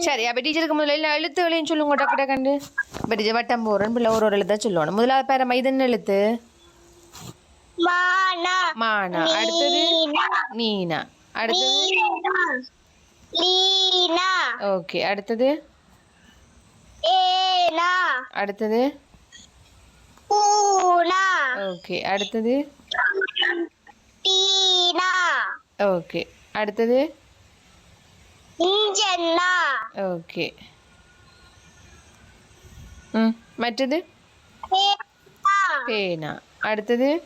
சரி அப்போ டீச்சருக்கு முதல்ல எல்லா எழுத்துகளையும் சொல்லுங்க டக்கு டக்கண்டு இப்போ டீச்சர் வட்டம் போகிறேன் பிள்ளை ஒரு ஒரு எழுத்தா சொல்லணும் முதலாவது பேரம்மா இது என்ன எழுத்து. மானா. மானா. அடுத்தது? மீனா. நீனா அடுத்தது? மீனா லீனா. ஓகே அடுத்தது? ஏனா. அடுத்தது? பூனா. ஓகே அடுத்தது? டீனா ஓகே அடுத்தது? இஞ்சன்னா ஓகே. ம் மற்றது? பேனா. பேனா. அடுத்தது?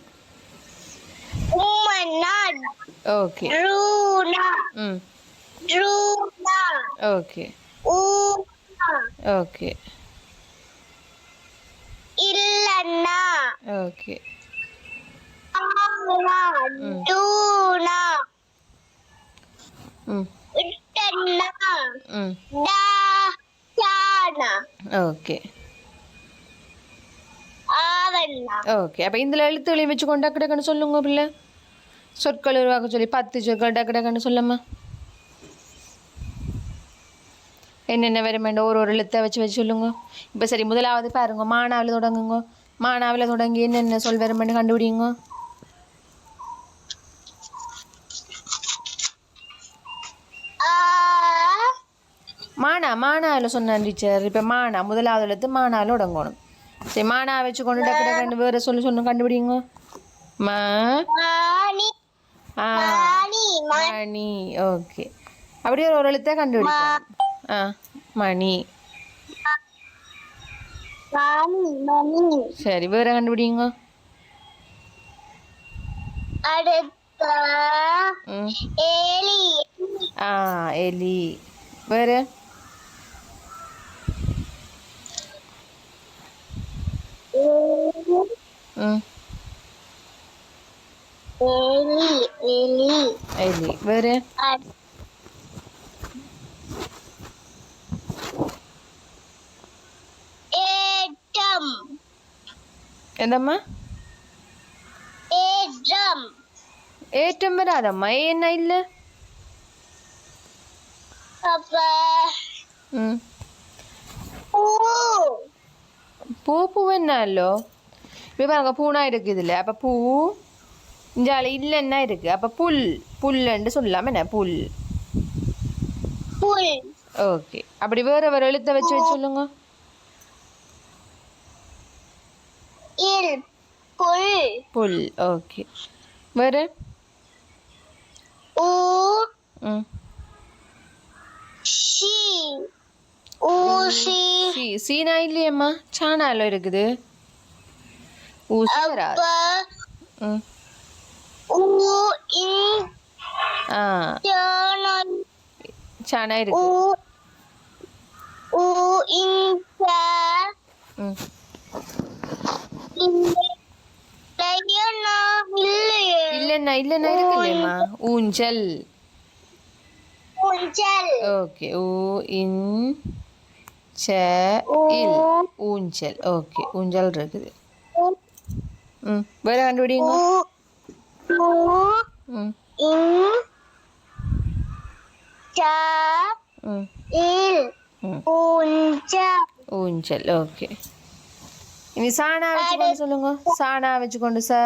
உம்மன்னா ஓகே. ரூனா. ட்ரூனா ஓகே அப்போ இந்த எழுத்துக்களையும் வச்சு கொண்டு டக்கு டக்குன்னு சொல்லுங்க பிள்ளை சொற்கள் உருவாக்க சொல்லி பத்து சொற்கள் டக்கு சொல்லம்மா என்னென்ன வருமெண்ட் ஒரு ஒரு எழுத்தை வச்சு வச்சு சொல்லுங்க இப்போ சரி முதலாவது பாருங்க மானாவில் தொடங்குங்க மானாவில் தொடங்கி என்னென்ன சொல் வருமெண்ட் கண்டுபிடிங்க ஆ மானா மானாவில் சொன்னேன் டீச்சர் இப்போ மானா முதலாவது எழுத்து மானாவில் தொடங்கணும் சரி மானா வச்சு கொண்டு டக்கு டக்குன்னு வேறு சொல்லு சொல்லணும் கண்டுபிடிங்க. மா ஆ மணி ஓகே. அப்படியே ஒரு எழுத்தை கண்டுபிடிக்கணும் ஆ மணி. சரி வேற கண்டுபிடிங்க. ஏலி ஆ எலி. வேற? ம் ஏலி எலி எலி வேற அட்- ஏற்றம் எந்தம்மா ஏற்றம் ஏற்றம் வராதம்மா ஏ என்ன இல்லை அப்ப ம் பூ பூ பூ என்னல்லோ இப்போ பாருங்க பூனா இருக்குது இதில் அப்போ பூ இஞ்சால இல்லைன்னா இருக்குது அப்போ புல் புல்லுன்னு சொல்லலாம் என்ன புல் புல் ஓகே அப்படி வேற வேற எழுத்தை வச்சு வச்சு சொல்லுங்க புல் புல் ஓகே வேற ஊ ம் ஷி ஊசி சி. சீனா இல்லையம்மா. சாணால இருக்குது. ஊசி வராது ம். ஆ. சாணா. இருக்கு. ம். இல்லைண்ணா இல்லைண்ணா இருக்கு இல்லையம்மா ஊஞ்சல். ஊஞ்சல். ஓகே ஊ இன். ச இல் ஊஞ்சல். ஓகே ஊஞ்சல் இருக்குது. ம் வேற கண்டுபிடிங்க. ம். ஊஞ்சல் ஊஞ்சல் ஓகே. இனி சாணா வச்சுக்கொண்டு சொல்லுங்க. சாணா வச்சுக்கொண்டு ச.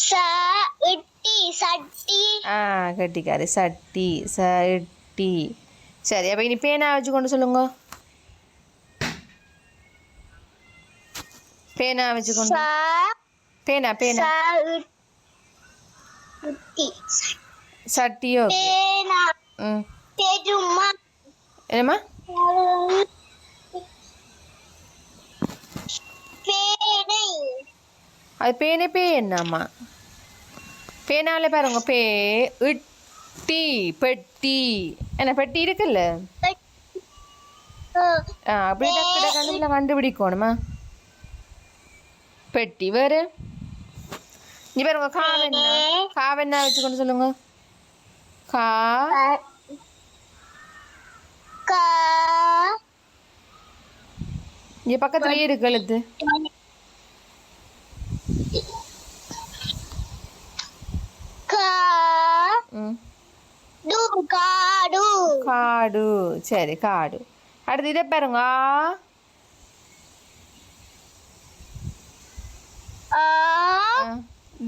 ச இட்டி சட்டி. ஆ கட்டிக்காரு. சட்டி சட்டி சரி அப்போ இனி பேனா வச்சுக்கொண்டு சொல்லுங்க. பேனா வச்சுக்கொண்டு ச பேனா பேனா. ச இட்டி சட்டி ஓகே பேனா. ம். பெருமா என்னம்மா? அது பேனே பே என்னம்மா பேனால பாருங்க பே இட்டி பெட்டி என்ன பெட்டி இருக்குல்ல? ஆ அப்படி டக்கு டக்குன்னு கண்டுபிடிக்கணுமா? பெட்டி வேறு. நீ பாருங்க காவெண்ணா? காவெண்ணா? வச்சுக்கொண்டு சொல்லுங்க. கா. கா. இங்கே பக்கத்துலேயே இருக்கு எழுத்து கா. ம். காடு. காடு. சரி காடு. அடுத்து இதை பாருங்க.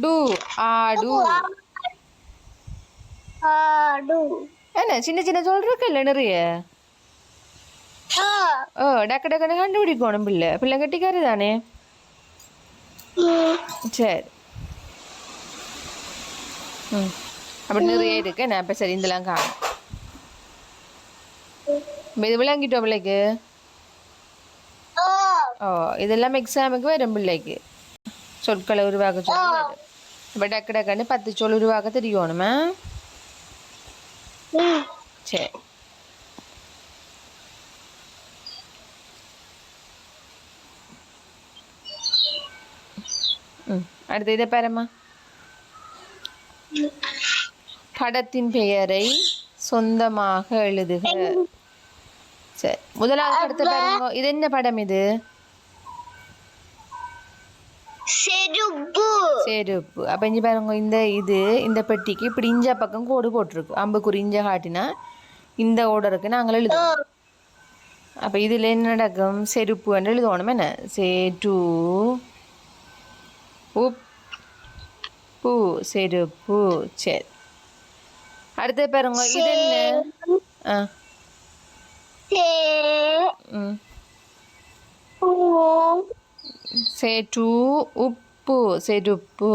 டு ஆடு. ஆடு. என்ன சின்ன சின்ன சொல் இருக்குல்ல நிறைய கண்டுபிடிக்கணும் பிள்ளை பிள்ளை கட்டிக்காரு தானே? ம். சரி. ம். அப்படி நிறைய இருக்கு. நான் இப்போ சரி இதெல்லாம் காணும். இது விளங்கிட்டோம் பிள்ளைக்கு? ஓ இதெல்லாம் எக்ஸாமுக்கு வரும் பிள்ளைக்கு. சொற்களை உருவாக்க சொல்லி இப்போ டக்கு டக்குன்னு பத்து சொல் உருவாக்க தெரியணுமா. சரி. ம் அடுத்து இதை பாரும்மா. படத்தின் பெயரை சொந்தமாக எழுதுக. சரி முதலாவது படத்தை பாருங்க. இது என்ன படம் இது? செருப்பு. செருப்பு. அப்போ இங்கே பாருங்க இந்த இது இந்த பெட்டிக்கு இப்படி இஞ்ச பக்கம் கோடு போட்டிருக்கு. அம்புக்குறி இஞ்ச காட்டினா இந்த ஓடருக்கு நாங்கள் எழுதுவோம். அப்போ இதில் என்ன நடக்கும்? செருப்பு என்று எழுதணும். என்ன? சே டூ உப் பூ செருப்பு. சரி. அடுத்து பாருங்க இது என்ன? ஆ. சே. ம். பூ சே டூ உப்பு. செருப்பு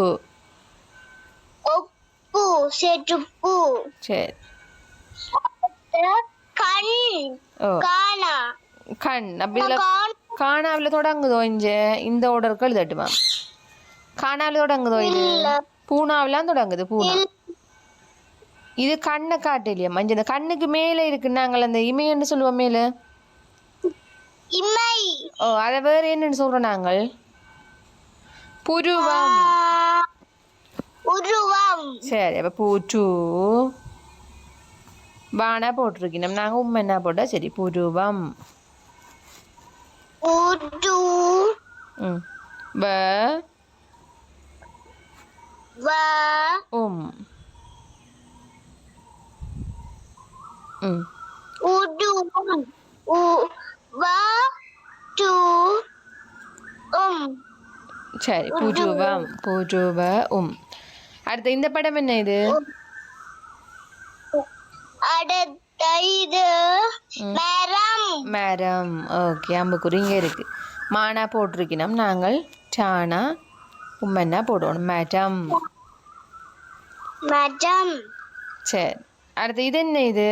ஒப்பு செருப்பு சரி கண். காணா. கண் அப்போ இதில் காண். காணாவில் தொடங்குதோ இஞ்ச? இந்த ஓடருக்கு எழுதட்டுமா? காணாவில் தொடங்குதோ இது? பூனாவிலாம் தொடங்குது பூனா? இது கண்ணை காட்டலையம்மா இங்க இந்த கண்ணுக்கு மேலே இருக்கு நாங்கள் அந்த இமையன்னு சொல்லுவோம் மேலே? இமை ஓ அதை வேற என்னன்னு சொல்றோம் நாங்கள்? புருவம். உருவம். சரி அப்போ பூச்சு பானா போட்டிருக்கணும். நாங்கள் உம்மென்னா போட்டால் சரி புருவம். ம். வ. வ. உம். ம். உருவம் உ வ டு உம். சரி புருவம் புருவ உம். அடுத்து இந்த படம் என்ன இது? அடுத்த இது மரம். மரம். ஓகே அம்புக்குறி இங்கே இருக்கு. மானா போட்டிருக்கணும். நாங்கள் டானா உம்மன்னா போடணும். மரம். மரம். சரி. அடுத்து இது என்ன இது?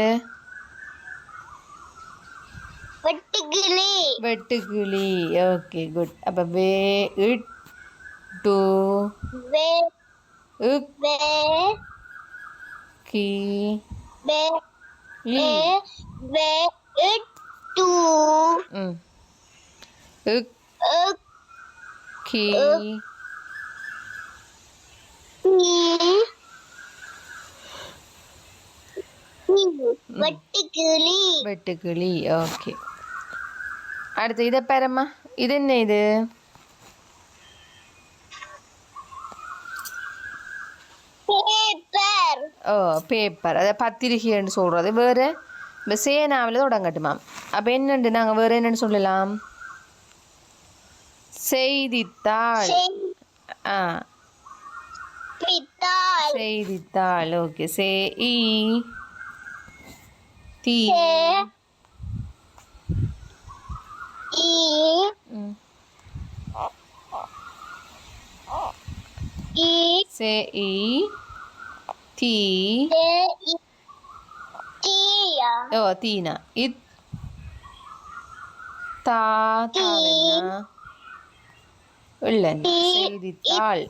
வெட்டுக்கிளி வெட்டுக்கிளி ஓகே குட் அப்போ வே இட் டு வே இக் அடுத்து இதை பாரும்மா. இது என்ன இது? பேப்பர் ஓ பேப்பர் அதை பத்திரிகைன்னு சொல்கிறது வேறு இந்த சேனாவில் தொடங்கட்டுமா அப்போ என்னண்டு நாங்கள் வேறு என்னன்னு சொல்லலாம்? செய்தித்தாள். ஆ. செய்தித்தாள். ஓகே. சே இ தி இ ம். இ சே இ தி தே இ தீயா ஓ தீனா இத் தா தாவென்னா உள்ளன் செய்தித்தாள்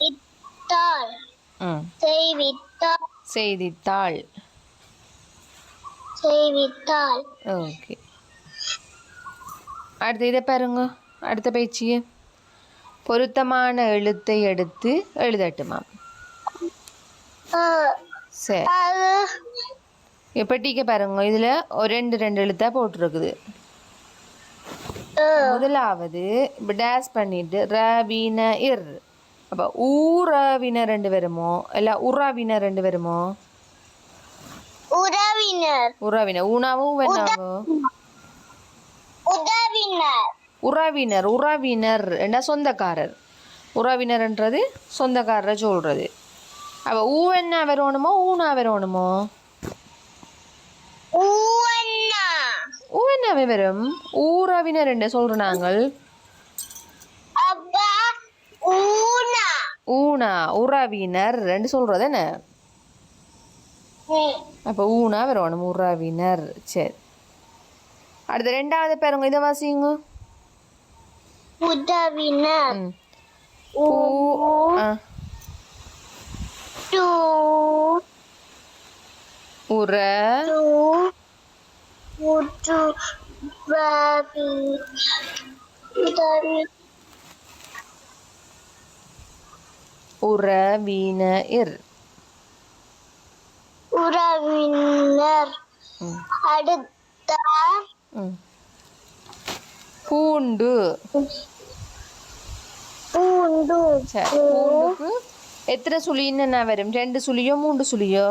இத்தால் ம் செய்தித்தாள். செய்வித்தால் ஓகே. அடுத்து இதை பாருங்க. அடுத்த பயிற்சியை பொருத்தமான எழுத்தை எடுத்து எழுதட்டுமா சரி. இப்போ டீக்க பாருங்க. இதில் ஒரு ரெண்டு ரெண்டு எழுத்தாக போட்டிருக்குது. முதலாவது டேஸ் பண்ணிட்டு ரவின இர். ரெண்டு வருமோ இல்லை உறவின ரெண்டு வருமோ உறவினர். உறவினர். ஊனாவோ வேணாவோ உதவினர் உறவினர். உறவினர். என்ன சொந்தக்காரர். உறவினர்ன்றது சொந்தக்காரரை சொல்கிறது அப்போ ஊ என்ன வரணுமோ ஊனா வரணுமோ ஊவண்ணா ஊ என்ன வரும் ஊறவினர் என்ன சொல்கிறோம் நாங்கள். ஊனா. ஊனா உறவினர் ரெண்டு சொல்கிறது என்ன. அப்போ ஊனா வரணும் உறவினர். சரி. அடுத்த ரெண்டாவது பேருங்க இதை வாசிங்க உதவினர். ஊ. உற. ரவி உதவி உறவினர். உறவினர். அடுத்த பூண்டு. பூண்டு. சரி பூண்டுக்கு எத்தனை சுழின்னு என்ன வரும்? ரெண்டு சுழியோ மூன்று சுழியோ?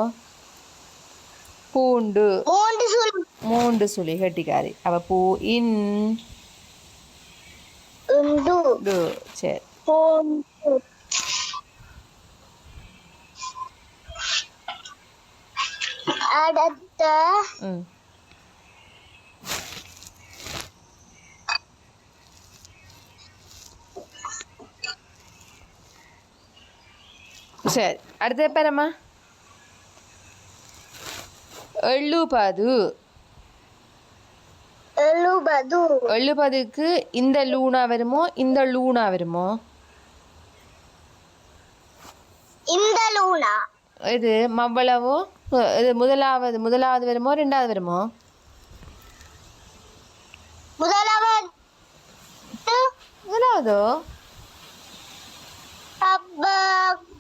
பூண்டு. மூன்று சொல் மூன்று சுழி கட்டிக்காரி. அவ பூ இன். சரி. பூண்டு. அடுத்த சரி அடுத்த பேரம்மா எழுபது எழுபது எழுபதுக்கு இந்த லூனா வருமோ இந்த லூனா வருமோ? இந்த லூனா. இது மவ்வளவோ? இது முதலாவது முதலாவது வருமோ ரெண்டாவது வருமோ? முதலாவது.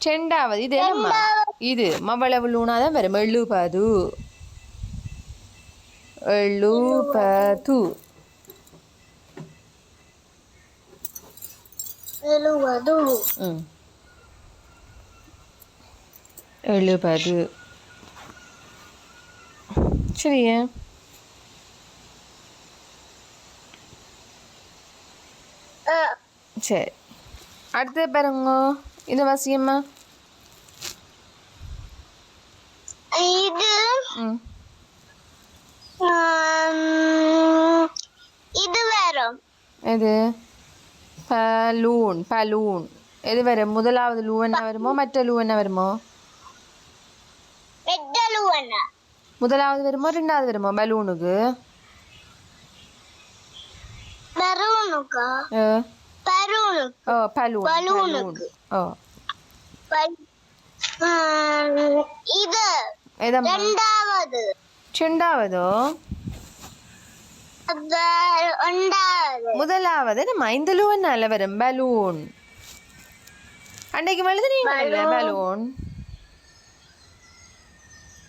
ரெண்டாவது இது என்னம்மா? இது மவ்வளவு லூனா தான் வரும். எழுபது. எழுபது. எழுபது. எழுபது. சரியா சரி அடுத்தது பாருங்க இது வசியம்மா இது இது வரும் இது பலூன் பலூன் எது வரும் முதலாவது லூ என்ன வருமோ மற்ற லூ என்ன வருமோ முதலாவது வருமோ ரெண்டாவது வருமோ பலூனுக்கு. ரெண்டாவது. முதலாவது நம்ம இந்த லூ என்ன வரும்? பலூன். அன்னைக்கு எழுதுனீங்கல்ல பலூன்.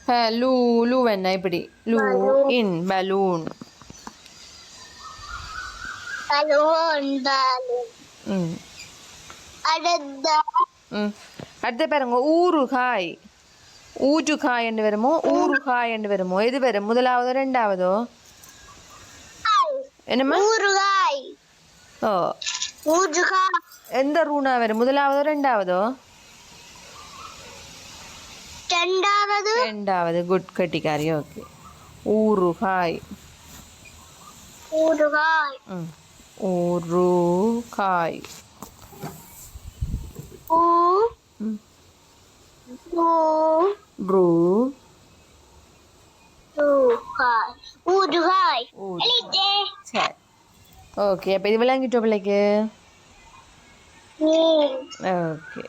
லூ என்ன இப்படி. லூ இன் பலூன். அடுத்த. பாருங்க ஊறுகாய். ஊற்றுகாய் என்று வருமோ? ஊறுகாய் என்று வருமோ? எது வரும்? முதலாவதோ ரெண்டாவதோ? என்னம்மா? ஊறுகாய். ஓ. ஊறுகாய். எந்த ரூனா வரும்? முதலாவதோ ரெண்டாவதோ? ரெண்டாவது ரெண்டாவது குட் கட்டிக்காரி ஓகே ஊறுகாய் ஊறுகாய் ம் ஊறுகாய் ஊ ஊ ஊறுகாய் ஊறுகாய். சரி ஓகே அப்போ இது விளங்கிட்டோ பிள்ளைக்கு ஓகே